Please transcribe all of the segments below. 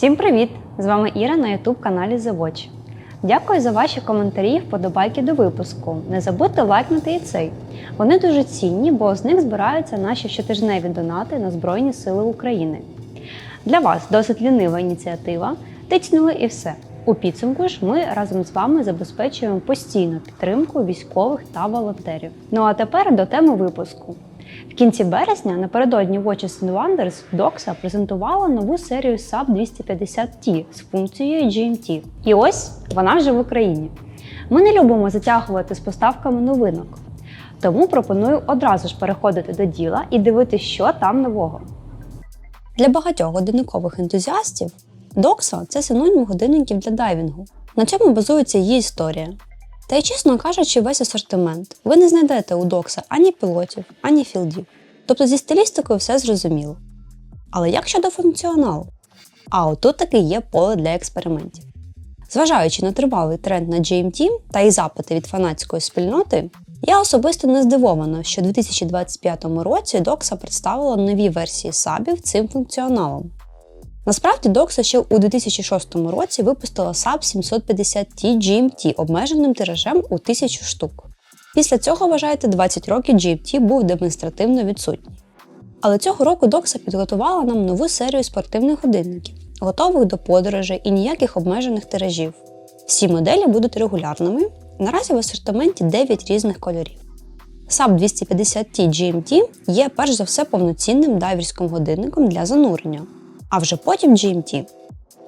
Всім привіт! З вами Іра на youtube каналі The Watch. Дякую за ваші коментарі і вподобайки до випуску. Не забудьте лайкнути і цей. Вони дуже цінні, бо з них збираються наші щотижневі донати на Збройні Сили України. Для вас досить лінива ініціатива. Тицнули і все. У підсумку ж ми разом з вами забезпечуємо постійну підтримку військових та волонтерів. Ну а тепер до теми випуску. В кінці березня напередодні Watches Wonders Doxa презентувала нову серію SAP 250T з функцією GMT. І ось вона вже в Україні. Ми не любимо затягувати з поставками новинок. Тому пропоную одразу ж переходити до діла і дивитися, що там нового. Для багатьох годинникових ентузіастів Докса це синонім годинників для дайвінгу. На цьому базується її історія. Та й чесно кажучи, весь асортимент. Ви не знайдете у Докса ані пілотів, ані філдів. Тобто зі стилістикою все зрозуміло. Але як щодо функціоналу? А отут таки є поле для експериментів. Зважаючи на тривалий тренд на GMT та і запити від фанатської спільноти, я особисто не здивована, що у 2025 році Doxa представила нові версії сабів цим функціоналом. Насправді Doxa ще у 2006 році випустила SAP 750T GMT обмеженим тиражем у 1000 штук. Після цього, вважайте, 20 років GMT був демонстративно відсутній. Але цього року Doxa підготувала нам нову серію спортивних годинників, готових до подорожей і ніяких обмежених тиражів. Всі моделі будуть регулярними. Наразі в асортименті 9 різних кольорів. SAP 250T GMT є перш за все повноцінним дайверським годинником для занурення, а вже потім GMT.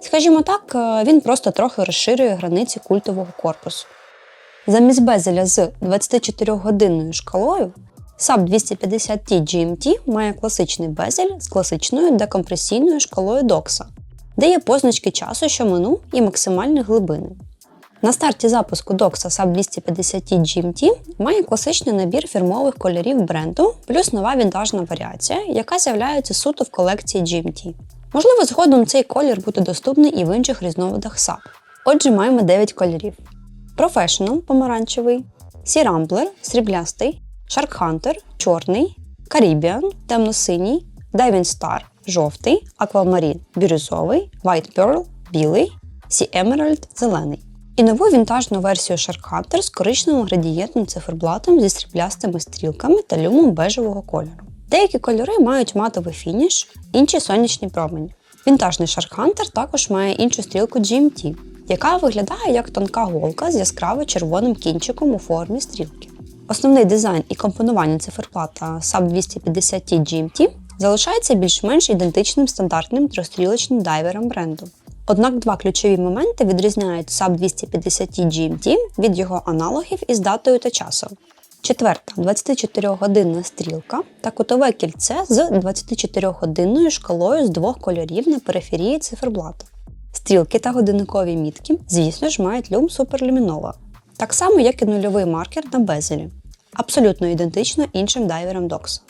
Скажімо так, е, він просто трохи розширює границі культового корпусу. Замість безеля з 24-годинною шкалою SAP 250T GMT має класичний безель з класичною декомпресійною шкалою DOXA, де є позначки часу, що минув і максимальні глибини. На старті запуску Doxa SAP 250T GMT має класичний набір фірмових кольорів бренду, плюс нова вінтажна варіація, яка з'являється суто в колекції GMT. Можливо, згодом цей колір буде доступний і в інших різновидах SAP. Отже, маємо 9 кольорів: Professional помаранчевий, Sea Rambler сріблястий, Shark Hunter чорний, Caribbean темно-синій, Diving Star жовтий, Aquamarine бірюзовий, White Pearl білий, Sea Emerald зелений. І нову вінтажну версію Shark Hunter з коричневим градієнтним циферблатом зі сріблястими стрілками та люмом бежевого кольору. Деякі кольори мають матовий фініш, інші сонячні промені. Вінтажний Hunter також має іншу стрілку GMT, яка виглядає як тонка голка з яскраво червоним кінчиком у формі стрілки. Основний дизайн і компонування циферблата SAP 250T GMT залишається більш-менш ідентичним стандартним трьохстрілочним дайверам бренду. Однак два ключові моменти відрізняють SAP 250T GMT від його аналогів із датою та часом. Четверта 24-годинна стрілка та кутове кільце з 24-годинною шкалою з двох кольорів на периферії циферблата. Стрілки та годинникові мітки, звісно ж, мають люм суперлюмінова, так само, як і нульовий маркер на безелі, абсолютно ідентично іншим дайверам DOX.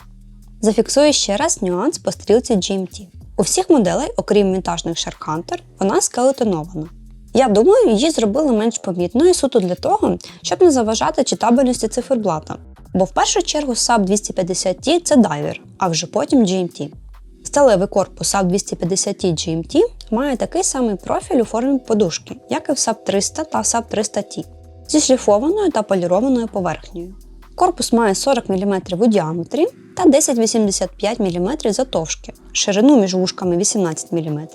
Зафіксую ще раз нюанс по стрілці GMT. У всіх моделей, окрім вінтажних Shark Hunter, вона скелетонована. Я думаю, її зробили менш помітною суто для того, щоб не заважати читабельності циферблата. Бо в першу чергу SAP 250T це дайвер, а вже потім GMT. Сталевий корпус SAP 250T GMT має такий самий профіль у формі подушки, як і в SAP 300 та SAP 300T, зі шліфованою та полірованою поверхнею. Корпус має 40 мм у діаметрі та 1085 мм затовшки, ширину між вушками 18 мм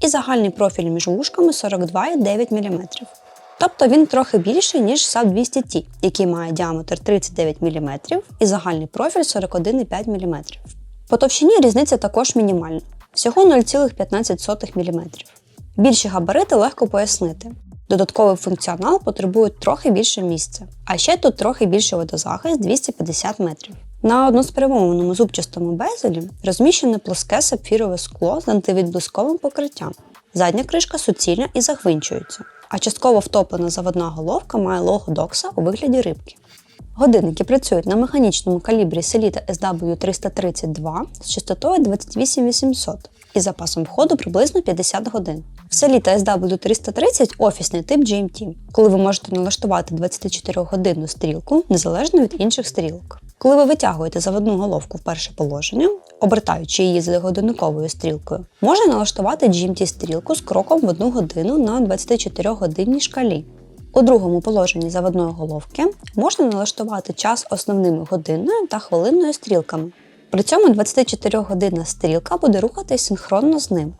і загальний профіль між вушками 42,9 мм. Тобто він трохи більший, ніж SAP 200T, який має діаметр 39 мм і загальний профіль 41,5 мм. По товщині різниця також мінімальна всього 0,15 мм. Більші габарити легко пояснити. Додатковий функціонал потребує трохи більше місця, а ще тут трохи більше водозахист 250 метрів. На односпрямованому зубчастому безелі розміщене плоске сапфірове скло з антивідблисковим покриттям. Задня кришка суцільна і загвинчується, а частково втоплена заводна головка має лого докса у вигляді рибки. Годинники працюють на механічному калібрі селіта SW332 з частотою 28800 із запасом входу приблизно 50 годин. В селі TSW 330 офісний тип GMT, коли ви можете налаштувати 24-годинну стрілку незалежно від інших стрілок. Коли ви витягуєте заводну головку в перше положення, обертаючи її за годинниковою стрілкою, можна налаштувати GMT-стрілку з кроком в 1 годину на 24-годинній шкалі. У другому положенні заводної головки можна налаштувати час основними годинною та хвилинною стрілками. При цьому 24-годинна стрілка буде рухатись синхронно з ним.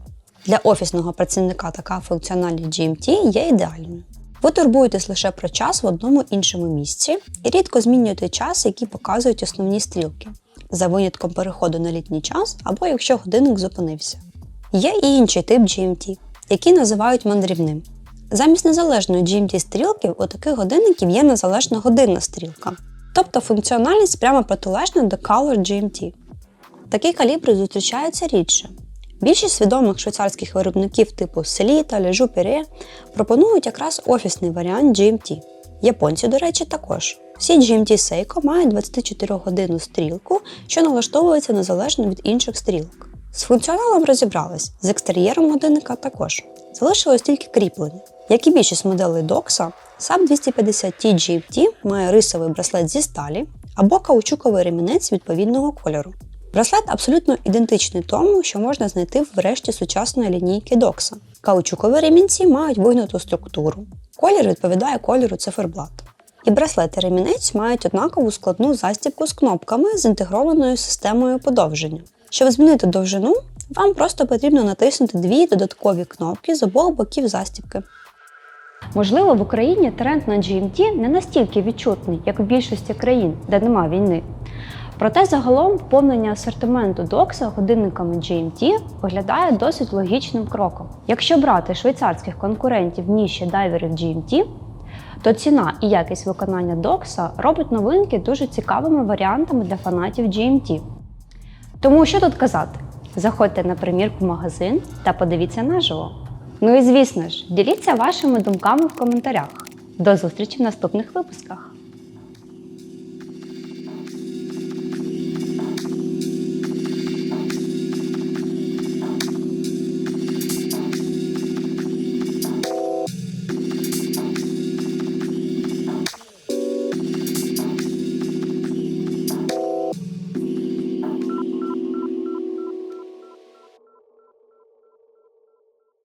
Для офісного працівника така функціональність GMT є ідеальною. Ви турбуєтесь лише про час в одному іншому місці і рідко змінюєте час, який показують основні стрілки, за винятком переходу на літній час або якщо годинник зупинився. Є і інший тип GMT, який називають мандрівним. Замість незалежної GMT-стрілки у таких годинників є незалежна годинна стрілка, тобто функціональність прямо протилежна до Color GMT. Такі калібри зустрічаються рідше. Більшість відомих швейцарських виробників типу Селі та Лежу Пере пропонують якраз офісний варіант GMT. Японці, до речі, також. Всі GMT Seiko мають 24-годинну стрілку, що налаштовується незалежно від інших стрілок. З функціоналом розібрались, з екстер'єром годинника також. Залишилось тільки кріплення. Як і більшість моделей DOXA, SAP 250T GMT має рисовий браслет зі сталі або каучуковий ремінець відповідного кольору. Браслет абсолютно ідентичний тому, що можна знайти в решті сучасної лінійки DOXA. Каучукові ремінці мають вигнуту структуру. Колір відповідає кольору циферблат. І браслет і ремінець мають однакову складну застібку з кнопками з інтегрованою системою подовження. Щоб змінити довжину, вам просто потрібно натиснути дві додаткові кнопки з обох боків застібки. Можливо, в Україні тренд на GMT не настільки відчутний, як в більшості країн, де нема війни. Проте загалом поповнення асортименту докса годинниками GMT виглядає досить логічним кроком. Якщо брати швейцарських конкурентів ніші дайверів GMT, то ціна і якість виконання докса робить новинки дуже цікавими варіантами для фанатів GMT. Тому що тут казати? Заходьте на примірку в магазин та подивіться наживо. Ну і звісно ж, діліться вашими думками в коментарях. До зустрічі в наступних випусках!